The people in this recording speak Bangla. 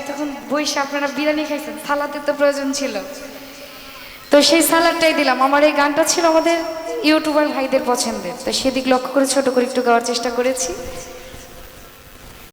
এতক্ষণ বইসে আপনারা বিরিয়ানি খাইছেন সালাদের তো প্রয়োজন ছিল। তো সেই সালাদটাই দিলাম। আমার এই গানটা ছিল আমাদের ইউটিউবার ভাইদের পছন্দের। তো সেদিক লক্ষ্য করে ছোট করে একটু গাওয়ার চেষ্টা করেছি।